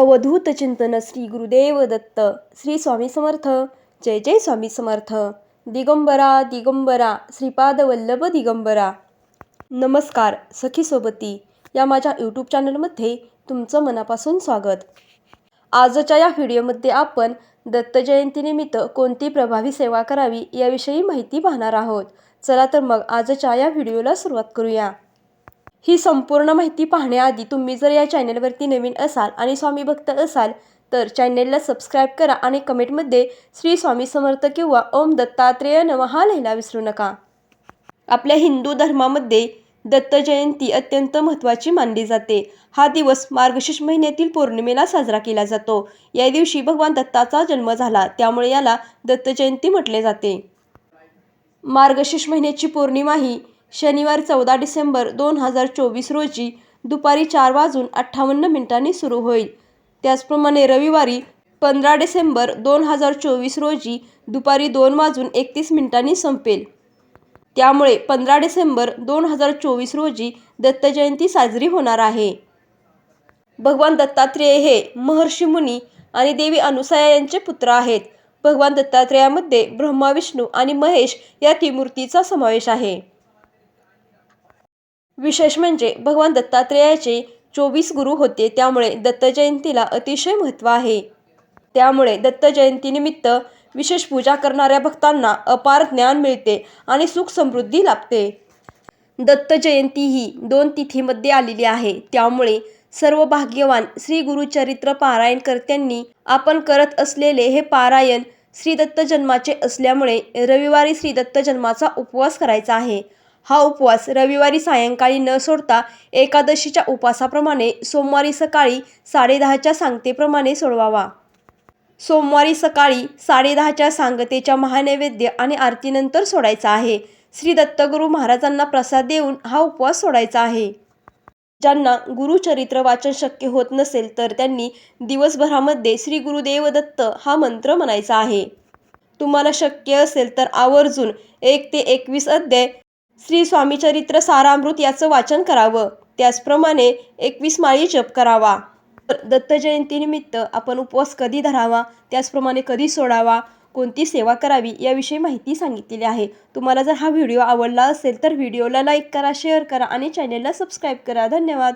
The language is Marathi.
अवधूत चिंतन श्री गुरुदेव दत्त श्री स्वामी समर्थ जय जय स्वामी समर्थ. दिगंबरा दिगंबरा श्रीपाद वल्लभ दिगंबरा. नमस्कार सखी सोबती या माझ्या यूट्यूब चॅनलमध्ये तुमचं मनापासून स्वागत. आजच्या या व्हिडिओमध्ये आपण दत्त जयंतीनिमित्त कोणती प्रभावी सेवा करावी याविषयी माहिती पाहणार आहोत. चला तर मग आजच्या या व्हिडिओला सुरुवात करूया. ही संपूर्ण माहिती पाहण्याआधी तुम्ही जर या चॅनलवरती नवीन असाल आणि स्वामी भक्त असाल तर चॅनेलला सबस्क्राईब करा आणि कमेंटमध्ये श्री स्वामी समर्थ किंवा ओम दत्तात्रेय नमहा लिहायला विसरू नका. आपल्या हिंदू धर्मामध्ये दत्त जयंती अत्यंत महत्त्वाची मानली जाते. हा दिवस मार्गशीर्ष महिन्यातील पौर्णिमेला साजरा केला जातो. या दिवशी भगवान दत्ताचा जन्म झाला त्यामुळे याला दत्त जयंती म्हटले जाते. मार्गशीर्ष महिन्याची पौर्णिमा ही शनिवार चौदा डिसेंबर दोन हजार चोवीस रोजी दुपारी चार वाजून अठ्ठावन्न मिनिटांनी सुरू होईल. त्याचप्रमाणे रविवारी पंधरा डिसेंबर दोन हजार चोवीस रोजी दुपारी दोन वाजून एकतीस मिनिटांनी संपेल. त्यामुळे पंधरा डिसेंबर दोन हजार चोवीस रोजी दत्तजयंती साजरी होणार आहे. भगवान दत्तात्रेय हे महर्षी मुनी आणि देवी अनुसया यांचे पुत्र आहेत. भगवान दत्तात्रेयामध्ये ब्रह्मा विष्णू आणि महेश या त्रिमूर्तीचा समावेश आहे. विशेष म्हणजे भगवान दत्तात्रेयाचे चोवीस गुरु होते त्यामुळे दत्त जयंतीला अतिशय महत्त्व आहे. त्यामुळे दत्त जयंतीनिमित्त विशेष पूजा करणाऱ्या भक्तांना अपार ज्ञान मिळते आणि सुख समृद्धी लाभते. दत्त जयंती ही दोन तिथीमध्ये आलेली आहे. त्यामुळे सर्व भाग्यवान श्री गुरुचरित्र पारायणकर्त्यांनी आपण करत असलेले हे पारायण श्री दत्त जन्माचे असल्यामुळे रविवारी श्री दत्त जन्माचा उपवास करायचा आहे. हा उपवास रविवारी सायंकाळी न सोडता एकादशीच्या उपवासाप्रमाणे सोमवारी सकाळी साडेदहाच्या सांगतेप्रमाणे सोडवावा. सोमवारी सकाळी साडेदहाच्या सांगतेच्या महानैवेद्य आणि आरतीनंतर सोडायचा आहे. श्री दत्तगुरू महाराजांना प्रसाद देऊन हा उपवास सोडायचा आहे. ज्यांना गुरुचरित्र वाचन शक्य होत नसेल तर त्यांनी दिवसभरामध्ये श्री गुरुदेव दत्त हा मंत्र म्हणायचा आहे. तुम्हाला शक्य असेल तर आवर्जून एक ते एकवीस अध्याय श्री स्वामीचरित्र सारामृत याचं वाचन करावं. त्याचप्रमाणे एकवीस माळी जप करावा. दत्त जयंतीनिमित्त आपण उपवास कधी धरावा? त्याचप्रमाणे कधी सोडावा? कोणती सेवा करावी? याविषयी माहिती सांगितलेली आहे. तुम्हाला जर हा व्हिडिओ आवडला असेल तर व्हिडिओला लाईक करा शेअर करा आणि चॅनेलला सबस्क्राईब करा. धन्यवाद!